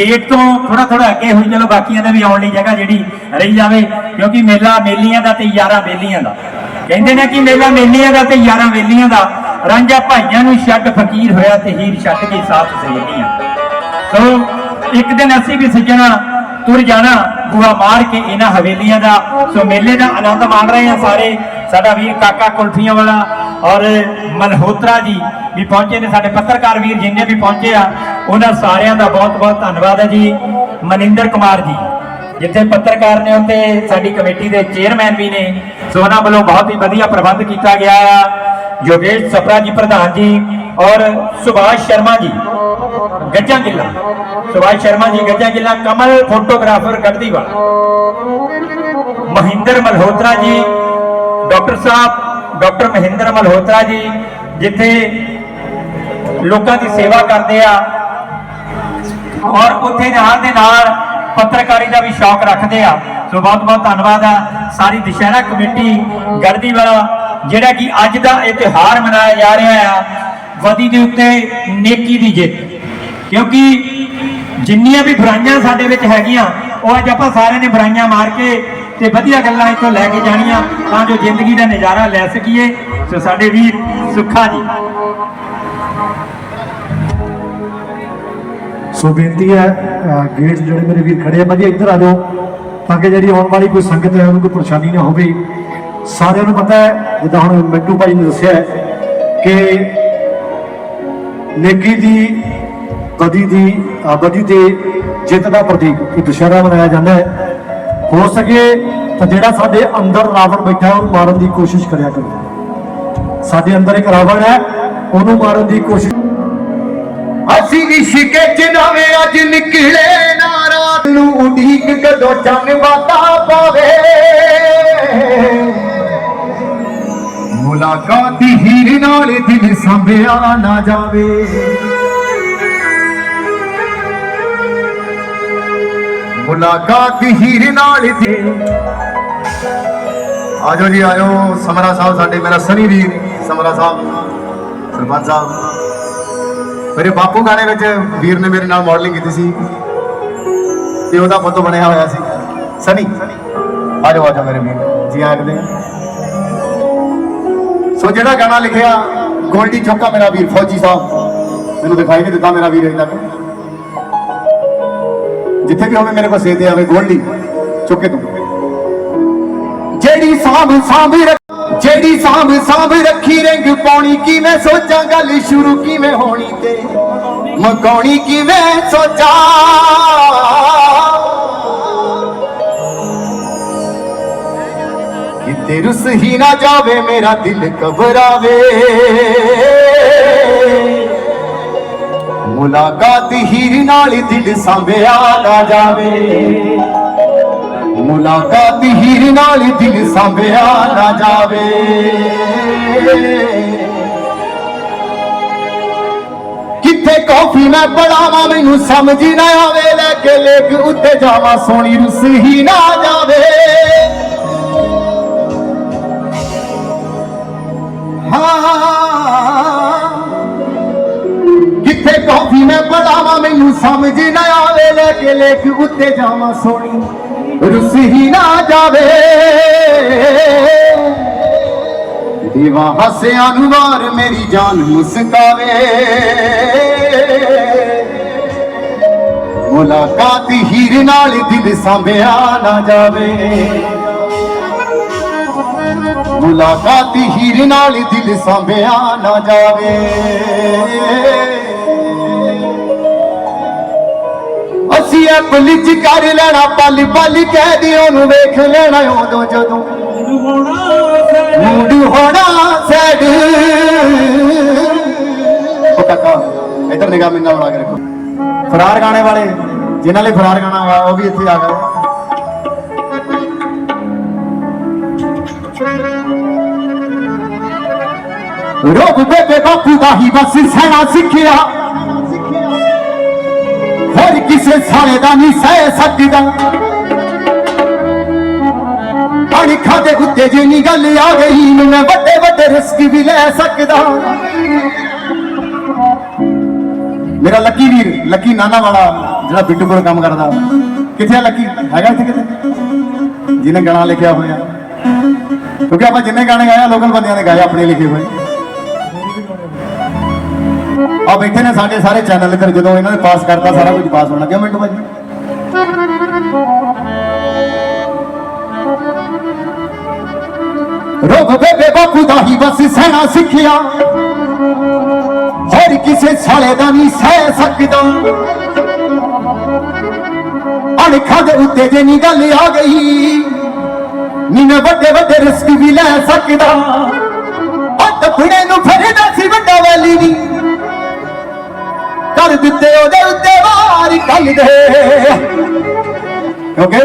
Gate ਤੋਂ ਥੋੜਾ ਥੋੜਾ ਅੱਗੇ ਹੋਈ, ਚਲੋ ਬਾਕੀਆਂ ਦੇ ਵੀ ਆਉਣ ਲਈ ਜਗ੍ਹਾ ਜਿਹੜੀ ਰਹੀ ਜਾਵੇ, ਕਿਉਂਕਿ ਮੇਲਾ ਮੇਲੀਆਂ ਦਾ ਤੇ ਯਾਰਾਂ ਵੇਲੀਆਂ ਦਾ। ਕਹਿੰਦੇ ਨੇ ਕਿ ਮੇਲਾ ਮੇਲੀਆਂ ਦਾ ਤੇ ਯਾਰਾਂ ਵੇਲੀਆਂ ਦਾ। ਰਾਂਝਾ ਭਾਈਆਂ ਨੂੰ ਛੱਡ ਫਕੀਰ ਹੋਇਆ ਤੇ ਹੀਰ ਛੱਡ ਕੇ ਸਾਥ ਸਹੇਲੀਆਂ ਸੋ, ਇੱਕ ਦਿਨ ਅਸੀਂ ਵੀ ਸੱਜਣਾ ਤੁਰ ਜਾਣਾ, ਬੂਹਾ ਮਾਰ ਕੇ ਇਹਨਾਂ ਹਵੇਲੀਆਂ ਦਾ। ਸੋ, ਮੇਲੇ ਦਾ ਆਨੰਦ ਮਾਣ ਰਹੇ ਆ ਸਾਰੇ। ਸਾਡਾ ਵੀਰ ਕਾਕਾ ਕੁਲਫੀਆਂ ਵਾਲਾ ਔਰ ਮਲਹੋਤਰਾ ਜੀ ਵੀ ਪਹੁੰਚੇ ਨੇ। ਸਾਡੇ ਪੱਤਰਕਾਰ ਵੀਰ ਜਿੰਨੇ ਵੀ ਪਹੁੰਚੇ ਆ ਉਹਨਾਂ ਸਾਰਿਆਂ ਦਾ ਬਹੁਤ ਬਹੁਤ ਧੰਨਵਾਦ ਹੈ ਜੀ, ਮਨਿੰਦਰ ਕੁਮਾਰ ਜੀ, ਜਿੱਥੇ ਪੱਤਰਕਾਰ ਨੇ ਉੱਥੇ ਸਾਡੀ ਕਮੇਟੀ ਦੇ ਚੇਅਰਮੈਨ ਵੀ ਨੇ, ਸੋ ਉਹਨਾਂ ਵੱਲੋਂ ਬਹੁਤ ਹੀ ਵਧੀਆ ਪ੍ਰਬੰਧ ਕੀਤਾ ਗਿਆ ਆ। ਯੋਗੇਸ਼ ਸਪਰਾ ਜੀ, ਪ੍ਰਧਾਨ ਜੀ ਔਰ ਸੁਭਾਸ਼ ਸ਼ਰਮਾ ਜੀ, ਗੱਜਾਂ ਗਿੱਲਾ। ਸੁਭਾਸ਼ ਸ਼ਰਮਾ ਜੀ, ਗੱਜਾਂ ਗਿੱਲਾ, Kamal photographer Garhdiwala. Mahinder Malhotra ji, doctor sahib, doctor Mahinder Malhotra ji, ਜਿੱਥੇ ਲੋਕਾਂ ਦੀ ਸੇਵਾ ਕਰਦੇ ਆ ਔਰ ਉੱਥੇ ਨਾਲ ਦੇ ਨਾਲ ਪੱਤਰਕਾਰੀ ਦਾ ਵੀ ਸ਼ੌਕ ਰੱਖਦੇ ਆ। ਸੋ ਬਹੁਤ ਬਹੁਤ ਧੰਨਵਾਦ ਆ। ਸਾਰੀ ਦੁਸ਼ਹਿਰਾ ਕਮੇਟੀ ਗੜਦੀ ਵਾਲਾ, ਜਿਹੜਾ ਕਿ ਅੱਜ ਦਾ ਇਹ ਤਿਉਹਾਰ ਮਨਾਇਆ ਜਾ ਰਿਹਾ ਆ, ਵਦੀ ਦੇ ਉੱਤੇ ਨੇਕੀ ਦੀ ਜਿੱਤ। ਕਿਉਂਕਿ ਜਿੰਨੀਆਂ ਵੀ ਬੁਰਾਈਆਂ ਸਾਡੇ ਵਿੱਚ ਹੈਗੀਆਂ, ਉਹ ਅੱਜ ਆਪਾਂ ਸਾਰਿਆਂ ਨੇ ਬੁਰਾਈਆਂ ਮਾਰ ਕੇ ਤੇ ਵਧੀਆ ਗੱਲਾਂ ਇੱਥੋਂ ਲੈ ਕੇ ਜਾਣੀਆਂ ਤਾਂ ਜੋ ਜ਼ਿੰਦਗੀ ਦਾ ਨਜ਼ਾਰਾ ਲੈ ਸਕੀਏ। ਸੋ ਸਾਡੇ ਵੀਰ ਸੁੱਖਾ ਜੀ। ਸੋ ਬੇਨਤੀ ਹੈ ਗੇਟ ਜਿਹੜੇ ਮੇਰੇ ਵੀਰ ਖੜੇ ਆ, ਭਾਜੀ ਇੱਧਰ ਆ ਜਾਓ, ਤਾਂ ਕਿ ਜਿਹੜੀ ਆਉਣ ਵਾਲੀ ਕੋਈ ਸੰਗਤ ਹੈ, ਉਹਨੂੰ ਕੋਈ ਪਰੇਸ਼ਾਨੀ ਨਾ ਹੋਵੇ। ਸਾਰਿਆਂ ਨੂੰ ਪਤਾ ਹੈ, ਜਿੱਦਾਂ ਹੁਣ ਮਿੰਟੂ ਭਾਈ ਨੇ ਦੱਸਿਆ ਕਿ ਨੇਕੀ ਦੀ, ਬਦੀ ਦੀ ਬਦੀ ਤੇ ਜਿੱਤ ਦਾ ਪ੍ਰਤੀਕ ਇਹ ਦੁਸ਼ਹਿਰਾ ਮਨਾਇਆ ਜਾਂਦਾ ਹੈ। ਹੋ ਸਕੇ ਤਾਂ ਜਿਹੜਾ ਸਾਡੇ ਅੰਦਰ ਰਾਵਣ ਬੈਠਾ ਉਹਨੂੰ ਮਾਰਨ ਦੀ ਕੋਸ਼ਿਸ਼ ਕਰਿਆ ਕਰੋ। ਸਾਡੇ ਅੰਦਰ ਇੱਕ ਰਾਵਣ ਹੈ, ਉਹਨੂੰ ਮਾਰਨ ਦੀ ਕੋਸ਼ਿਸ਼ ਅਸੀਂ ਇਸ਼ਕੇ ਚ ਨਵੇਂ ਅੱਜ ਨਿਕਲੇ ਨਾ ਰਾਤ ਨੂੰ ਉਡੀਕ ਕਦੋਂ ਚੰਨ ਵਾਤਾ ਪਾਵੇ। ਮੁਲਾਕਾਤ ਹੀਰ ਨਾਲ ਦਿਲ ਸੰਭਿਆ ਨਾ ਜਾਵੇ। ਮੁਲਾਕਾਤ ਹੀਰ ਨਾਲ ਦਿਲ ਆਜੋ ਜੀ ਆਜੋ, ਸਮਰਾ ਸਾਹਿਬ ਸਾਡੇ, ਮੇਰਾ ਸਨੀ ਵੀਰ, ਸਮਰਾ ਸਾਹਿਬ, ਸਰਪੰਚ ਸਾਹਿਬ। ਮੇਰੇ ਬਾਪੂ ਗਾਣੇ ਵਿੱਚ ਵੀਰ ਨੇ ਮੇਰੇ ਨਾਲ ਮਾਡਲਿੰਗ ਕੀਤੀ ਸੀ। ਤੇ ਉਹਦਾ ਫੋਟੋ ਬਣਿਆ ਹੋਇਆ ਸੀ। ਸਨੀ, ਆ ਜਾਓ ਆ ਜਾਓ ਮੇਰੇ ਵੀਰ, ਜੀ ਆਖਦੇ ਸੋ ਜਿਹੜਾ ਗਾਣਾ ਲਿਖਿਆ, ਗੋਲਡੀ ਚੌਕਾ ਮੇਰਾ ਵੀਰ, ਫੌਜੀ ਸਾਹਿਬ। ਮੈਨੂੰ ਦਿਖਾਈ ਨਹੀਂ ਦਿੱਤਾ ਮੇਰਾ ਵੀਰ ਅਜੇ ਤੱਕ। ਜਿੱਥੇ ਵੀ ਹੋਵੇ ਮੇਰੇ ਕੋਲ ਸੇਧ ਆਵੇ ਗੋਲਡੀ, ਚੁੱਕੇ ਤੂੰ। ਜਿਹੜੀ ਸਾਂਭ ਸਾਂਭ ਰੱਖ- ਜਿਹੜੀ ਸਾਂਭ ਸਾਂਭ ਰੱਖੀ ਰੰਗ ਪਾਉਣੀ, ਕਿਵੇਂ ਸੋਚਾਂ ਗੱਲ ਸ਼ੁਰੂ ਕਿਵੇਂ ਹੋਣੀ ਤੇ? ਮਕਾਉਣੀ ਕਿਵੇਂ ਸੋਚਾਂ? ਕਿਤੇ ਰੁੱਸ ਹੀ ਨਾ ਜਾਵੇ, ਮੇਰਾ ਦਿਲ ਘਬਰਾਵੇ। ਮੁਲਾਕਾਤ ਹੀਰ ਨਾਲ ਦਿਲ ਸੰਭਿਆ ਨਾ ਜਾਵੇ। ਮੁਲਾਕਾਤ ਹੀਰ ਨਾਲ ਦਿਲ ਸੰਭਿਆ ਨਾ ਜਾਵੇ। ਕਿੱਥੇ ਕਾਫੀ ਮੈਂ ਪੜਾਵਾਂ, ਮੈਨੂੰ ਸਮਝ ਨਾ ਆਵੇ, ਲੈ ਕੇ ਲੇਖ ਉੱਤੇ ਜਾਵਾਂ, ਸੋਹਣੀ ਰੁੱਸ ਹੀ ਨਾ ਜਾਵੇ। ਕਿੱਥੇ ਕਾਫੀ ਮੈਂ ਪੜਾਵਾਂ, ਮੈਨੂੰ ਸਮਝ ਨਾ ਆਵੇ, ਲੈ ਕੇ ਲੇਖ ਉੱਤੇ ਜਾਵਾਂ, ਸੋਹਣੀ ਰੁੱਸ ਨਾ ਜਾਵੇ ਦੀਵਾ ਹੱਸਿਆ ਨੂੰ ਵਾਰ ਮੇਰੀ ਜਾਨ ਮੁਸਕਾਵੇ ਮੁਲਾਕਾਤ ਹੀਰ ਨਾਲ ਦਿਲ ਸੰਭਿਆ ਨਾ ਜਾਵੇ ਮੁਲਾਕਾਤ ਹੀਰ ਨਾਲ ਦਿਲ ਸੰਭਿਆ ਨਾ ਜਾਵੇ ਅਸੀਂ ਇਹ ਕਰ ਲੈਣਾ, ਪਲ ਪਲ ਕਹਿ ਦਿਓ ਨੂੰ ਵੇਖ ਲੈਣਾ ਉਦੋਂ ਜਦੋਂ। ਮੂਡ ਹੋਣਾ ਸੈਡ। ਉਹ ਕਾਕਾ, ਇਧਰ ਨਿਗਾਹ ਮਿੰਨਾ ਬਣਾ ਕੇ ਰੱਖੋ। ਫਰਾਰ ਗਾਣੇ ਵਾਲੇ, ਜਿਨ੍ਹਾਂ ਲਈ ਫਰਾਰ ਗਾਣਾ ਵਾ ਉਹ ਵੀ ਇੱਥੇ ਆ ਗਏ। ਰੋਬ ਬੇਬੇ ਬਾਪੂ ਦਾ ਹੀ ਬਸ ਸਹਿਣਾ ਸਿੱਖਿਆ। ਜ਼ਹਿਰ ਕਿਸੇ ਸਾਲੇ ਦਾ ਨਹੀਂ ਸਹਿ ਸਕਦਾ ਅਣਖਾਂ ਦੇ ਉੱਤੇ ਜਿੰਨੀ ਗੱਲ ਆ ਗਈ ਮੈਂ ਵੱਡੇ ਵੱਡੇ ਰਿਸਕ ਵੀ ਲੈ ਸਕਦਾ। ਮੇਰਾ ਲੱਕੀ ਵੀਰ, ਲੱਕੀ ਨਾਨਾ ਵਾਲਾ, ਜਿਹੜਾ ਬਿੱਟੂ ਕੋਲ ਕੰਮ ਕਰਦਾ। ਕਿੱਥੇ ਆ ਲੱਕੀ? ਹੈਗਾ ਇੱਥੇ ਕਿਤੇ? ਜਿਹਨੇ ਗਾਣਾ ਲਿਖਿਆ ਹੋਇਆ। ਕਿਉਂਕਿ ਆਪਾਂ ਜਿੰਨੇ ਗਾਣੇ ਗਾਇਆ ਲੋਕਲ ਬੰਦਿਆਂ ਨੇ ਗਾਏ, ਆਪਣੇ ਲਿਖੇ ਹੋਏ। ਆ ਬੈਠੇ ਨੇ ਸਾਡੇ ਸਾਰੇ ਚੈਨਲ ਫਿਰ ਜਦੋਂ ਇਹਨਾਂ ਨੇ ਪਾਸ ਕਰਤਾ ਸਾਰਾ ਕੁਝ ਪਾਸ ਹੋਣਾ। ਕਿਉਂ ਮਿੰਟੂ ਭਾਜੀ? ਰੋਬ ਬੇਬੇ ਬਾਪੂ ਦਾ ਹੀ ਬਸ ਸਹਿਣਾ ਸਿੱਖਿਆ। ਹੋਰ ਕਿਸੇ ਸਾਲੇ ਦਾ ਨਹੀਂ ਸਹਿ ਸਕਦਾ। ਅਣਖਾਂ ਦੇ ਉੱਤੇ ਜੇ ਨਹੀਂ ਗੱਲ ਆ ਗਈ, ਨੀ ਮੈਂ ਵੱਡੇ ਵੱਡੇ ਰਿਸਕ ਵੀ ਲੈ ਸਕਦਾ। ਅੱਤ ਫੜੇ ਨੂੰ ਫੜਦਾ ਸੀ ਵੱਡਾ ਵਾਲੀ ਨਹੀਂ ਕਰ ਦਿੱਤੇ ਉਹਦੇ ਉੱਤੇ ਵਾਰ ਕੱਲ ਦੇ। ਓਕੇ